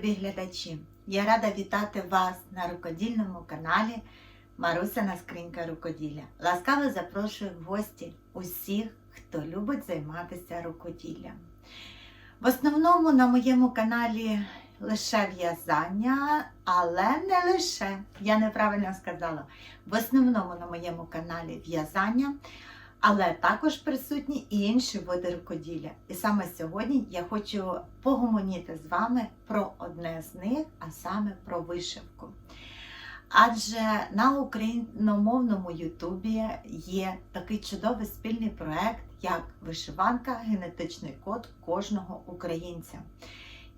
Любі глядачі! Я рада вітати вас на рукодільному каналі Марусина Скринька Рукоділля. Ласкаво запрошую в гості усіх, хто любить займатися рукоділлям. В основному на моєму каналі лише в'язання, але не лише, я неправильно сказала. В основному на моєму каналі в'язання. Але також присутні і інші види рукоділля. І саме сьогодні я хочу погомоніти з вами про одне з них, а саме про вишивку. Адже на україномовному Ютубі є такий чудовий спільний проект, як вишиванка генетичний код кожного українця,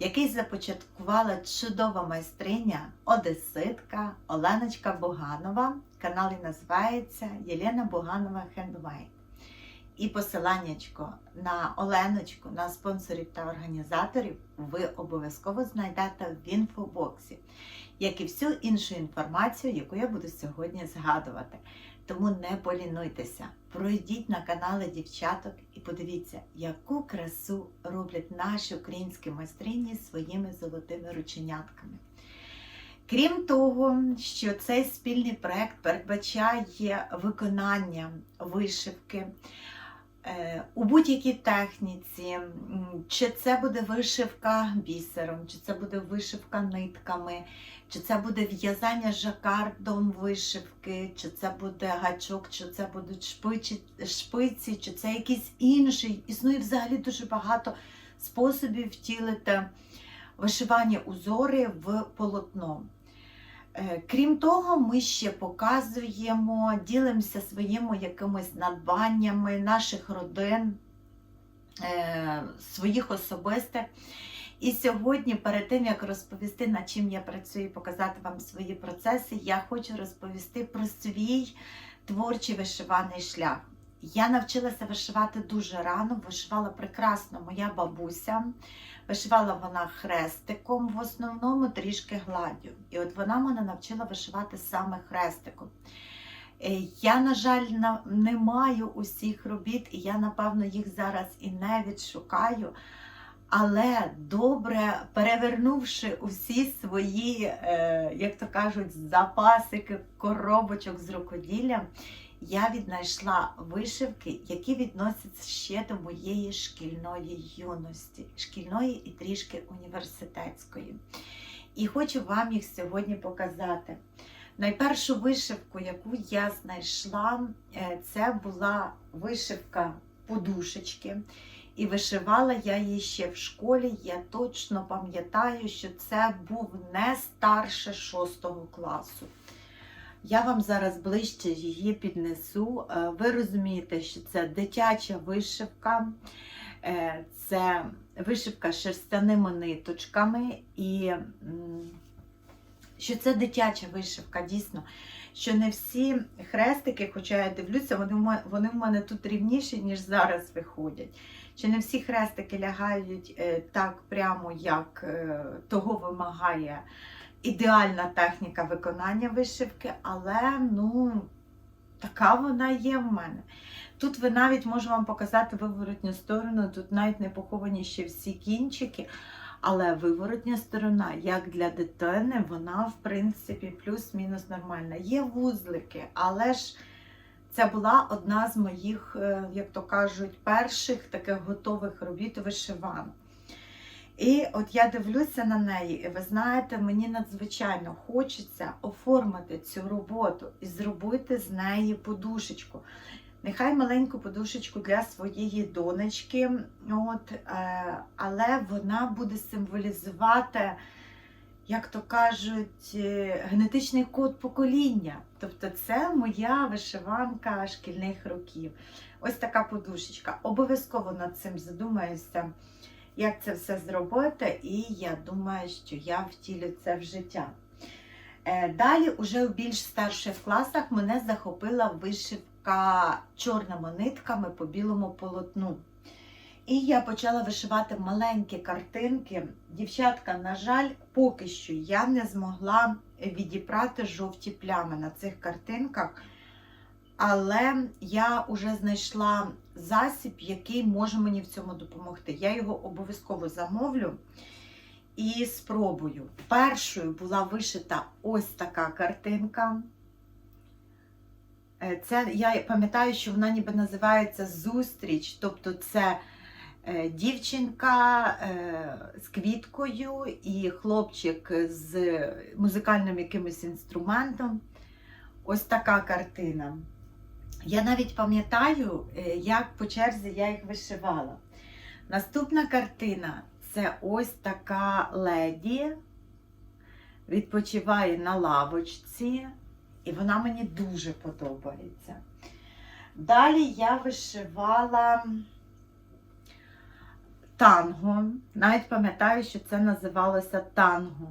який започаткувала чудова майстриня Одеситка Оленочка Буганова. Канал і називається Єлена Буганова Хендмейд. І посиланнячко на Оленочку, на спонсорів та організаторів ви обов'язково знайдете в інфобоксі, як і всю іншу інформацію, яку я буду сьогодні згадувати. Тому не полінуйтеся, пройдіть на канали дівчаток і подивіться, яку красу роблять наші українські майстрині своїми золотими рученятками. Крім того, що цей спільний проект передбачає виконання вишивки у будь-якій техніці, чи це буде вишивка бісером, чи це буде вишивка нитками, чи це буде в'язання жакардом вишивки, чи це буде гачок, чи це будуть шпиці, шпиці, чи це якийсь інший. Існує взагалі дуже багато способів втілити вишивання узори в полотно. Е, Крім того, ми ще показуємо, ділимося своїми якимись надбаннями наших родин, е, своїх особистих. І сьогодні, перед тим як розповісти, над чим я працюю, показати вам свої процеси, я хочу розповісти про свій творчий вишиваний шлях. Я навчилася вишивати дуже рано, вишивала прекрасно моя бабуся. Вишивала вона хрестиком, в основному трішки гладдю. І от вона мене навчила вишивати саме хрестиком. Е, Я, на жаль, не маю усіх робіт, і я, напевно, їх зараз і не відшукаю. Але добре перевернувши усі свої, е, як то кажуть, запасики, коробочок з рукоділлям, я віднайшла вишивки, які відносяться ще до моєї шкільної юності, шкільної і трішки університетської. І хочу вам їх сьогодні показати. Найпершу вишивку, яку я знайшла, е, це була вишивка подушечки. І вишивала я її ще в школі. Я точно пам'ятаю, що це був не старше 6 класу. Я вам зараз ближче її піднесу. Е, ви розумієте, що це дитяча вишивка, е, це вишивка шерстяними ниточками, і що це дитяча вишивка, дійсно. Що не всі хрестики, хоча я дивлюся, вони вони в мене тут рівніші, ніж зараз виходять. Що не всі хрестики лягають е, так прямо, як того вимагає ідеальна техніка виконання вишивки, але ну, така вона є в мене. Тут ви навіть можу вам показати виворотню сторону, тут навіть не поховані ще всі кінчики. Але виворотня сторона, як для дитини, вона, в принципі, плюс-мінус нормальна. Є вузлики, але ж це була одна з моїх, е, як то кажуть, перших таких готових робіт вишиванок. І от я дивлюся на неї, і ви знаєте, мені надзвичайно хочеться оформити цю роботу і зробити з неї подушечку. Нехай маленьку подушечку для своєї донечки, от, е, але вона буде символізувати, як то кажуть, е, генетичний код покоління. Тобто це моя вишиванка шкільних років. Ось така подушечка. Обов'язково над цим задумаюся як це все зробити, і я думаю, що я втілю це в життя. Е, далі, уже в більш старших класах, мене захопила вишивка чорними нитками по білому полотну. І я почала вишивати маленькі картинки. Дівчатка, на жаль, поки що я не змогла відібрати жовті плями на цих картинках. Але я вже знайшла засіб, який може мені в цьому допомогти. Я його обов'язково замовлю. і спробую. Першою була вишита ось така картинка. Е, Це я пам'ятаю, що вона ніби називається Зустріч, тобто це е, дівчинка е, з квіткою і хлопчик з музикальним якимось інструментом. Ось така картина. Я навіть пам'ятаю, е, як по черзі я їх вишивала. Наступна картина це ось така леді, відпочиває на лавочці, і вона мені дуже подобається. Далі я вишивала танго. Навіть пам'ятаю, що це називалося танго.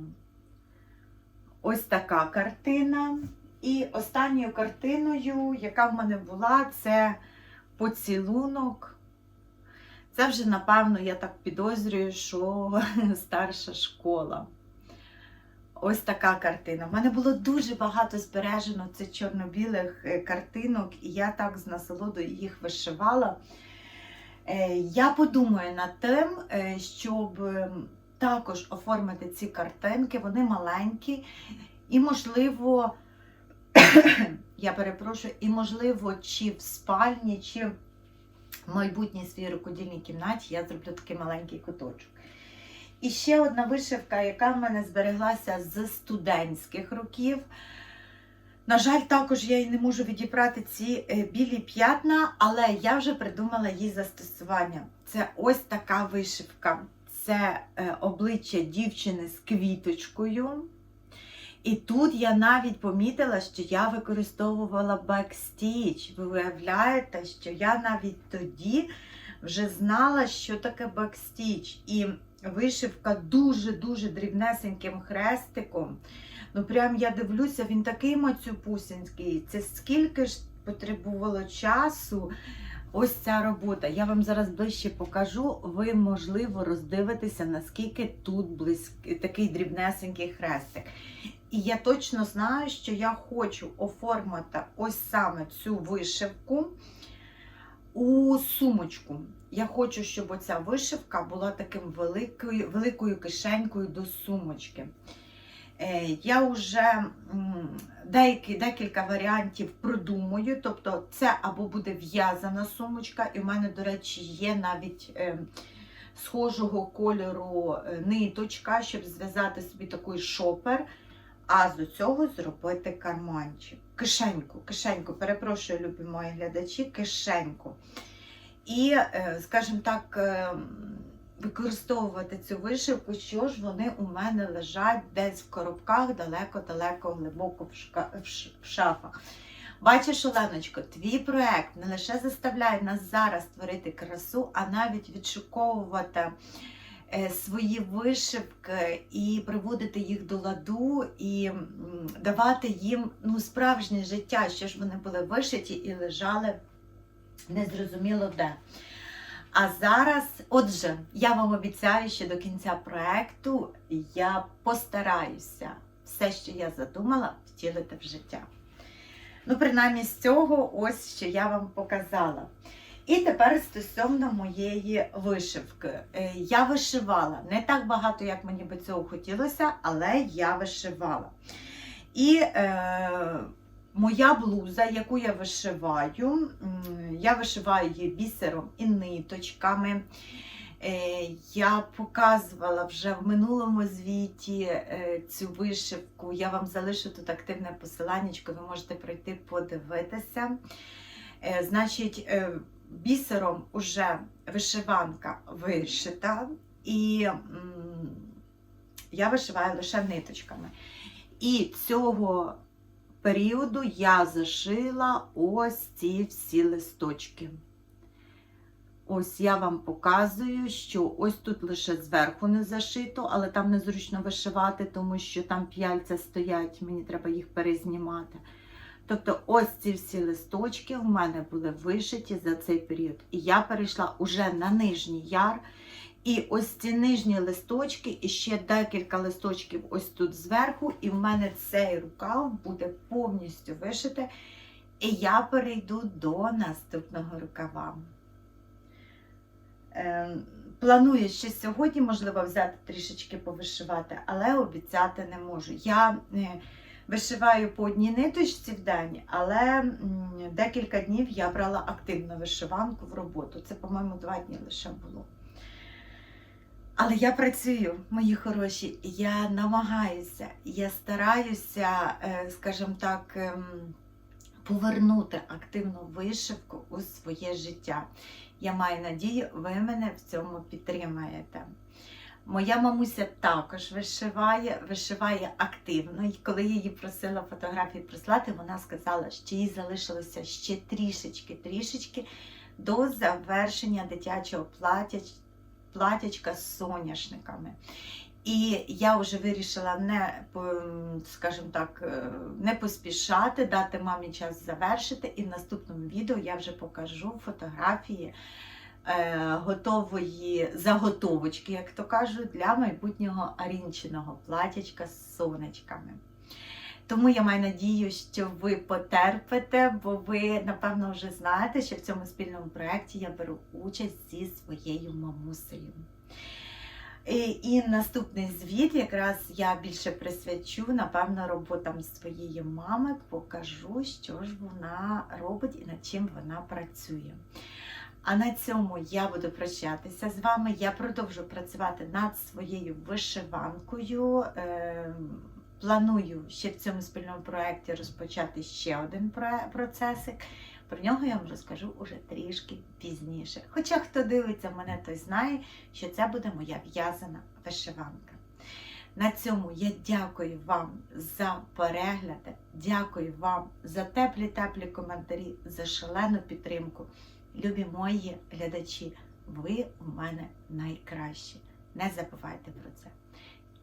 Ось така картина. І останньою картиною, яка в мене була, це поцілунок. Це вже, напевно, я так підозрюю, що старша школа. Ось така картина. У мене було дуже багато збережено цих чорно-білих е, картинок, і я так з насолодою їх вишивала. Е, Я подумаю над тим, е, щоб ем, також оформити ці картинки. Вони маленькі, і, можливо, я перепрошую, і, можливо, чи в спальні, чи в майбутній своїй рукодільній кімнаті я зроблю такий маленький куточок. І ще одна вишивка, яка в мене збереглася з студентських років. На жаль, також я і не можу відібрати ці е, білі п'ятна, але я вже придумала їй застосування. Це ось така вишивка. Це е, обличчя дівчини з квіточкою. І тут я навіть помітила, що я використовувала бекстіч. Ви уявляєте, що я навіть тоді вже знала, що таке бекстіч. І вишивка дуже-дуже дрібнесеньким хрестиком. Ну, прям я дивлюся, він такий мацюпусінький. Це скільки ж потребувало часу. Ось ця робота. Я вам зараз ближче покажу. Ви, можливо, роздивитеся, наскільки тут близький, такий дрібнесенький хрестик. І я точно знаю, що я хочу оформити ось саме цю вишивку у сумочку. Я хочу, щоб оця вишивка була таким великою, великою кишенькою до сумочки. Е, Я вже деякі, декілька варіантів продумую. Тобто, це або буде в'язана сумочка, і в мене, до речі, є навіть е, схожого кольору е, ниточка, щоб зв'язати собі такий шопер, а з цього зробити карманчик. Кишеньку, кишеньку, перепрошую, любі мої глядачі, кишеньку. І, е, скажімо так, е, використовувати цю вишивку, що ж вони у мене лежать десь в коробках далеко-далеко, глибоко в, шафах. Бачиш, Оленочко, твій проект не лише заставляє нас зараз створити красу, а навіть відшуковувати свої вишивки і приводити їх до ладу, і давати їм ну, справжнє життя, що ж вони були вишиті і лежали незрозуміло де. А зараз, отже, я вам обіцяю, що до кінця проекту я постараюся все, що я задумала, втілити в життя. Ну, принаймні, з цього ось що я вам показала. І тепер стосовно моєї вишивки. Е, Я вишивала не так багато, як мені би цього хотілося, але я вишивала. І е, моя блуза, яку я вишиваю, я вишиваю її бісером і ниточками. Е, Я показувала вже в минулому звіті е, цю вишивку. Я вам залишу тут активне посилання, ви можете пройти подивитися. Значить, бісером уже вишиванка вишита, і я вишиваю лише ниточками. І цього періоду я зашила ось ці всі листочки. Ось я вам показую, що ось тут лише зверху не зашито, але там незручно вишивати, тому що там п'яльця стоять, мені треба їх перезнімати. Тобто ось ці всі листочки в мене були вишиті за цей період. І я перейшла уже на нижній яр. І ось ці нижні листочки, і ще декілька листочків ось тут зверху, і в мене цей рукав буде повністю вишити. І я перейду до наступного рукава. Ем, Планую ще сьогодні, можливо, взяти трішечки повишивати, але обіцяти не можу. Я е, вишиваю по одній ниточці в день, але декілька днів я брала активну вишиванку в роботу. Це, по-моєму, два дні лише було. Але я працюю, мої хороші, я намагаюся, я стараюся, е, скажімо так, ем, повернути активну вишивку у своє життя. Я маю надію, ви мене в цьому підтримаєте. Моя мамуся також вишиває, вишиває активно. І коли я її просила фотографії прислати, вона сказала, що їй залишилося ще трішечки, трішечки до завершення дитячого платяч, платячка з соняшниками. І я вже вирішила не, скажімо так, е, не поспішати, дати мамі час завершити. І в наступному відео я вже покажу фотографії готової заготовочки, як то кажуть, для майбутнього арінчиного платячка з сонечками. Тому я маю надію, що ви потерпите, бо ви, напевно, вже знаєте, що в цьому спільному проєкті я беру участь зі своєю мамусею. І, і наступний звіт якраз я більше присвячу, напевно, роботам своєї мами, покажу, що ж вона робить і над чим вона працює. А на цьому я буду прощатися з вами. Я продовжу працювати над своєю вишиванкою. Е, Планую ще в цьому спільному проєкті розпочати ще один процесик. Про нього я вам розкажу уже трішки пізніше. Хоча хто дивиться мене, той знає, що це буде моя в'язана вишиванка. На цьому я дякую вам за перегляди, дякую вам за теплі-теплі коментарі, за шалену підтримку любі мої глядачі, ви у мене найкращі. Не забувайте про це.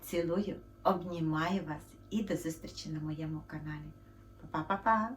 Цілую, обнімаю вас і до зустрічі на моєму каналі. Па-па-па-па!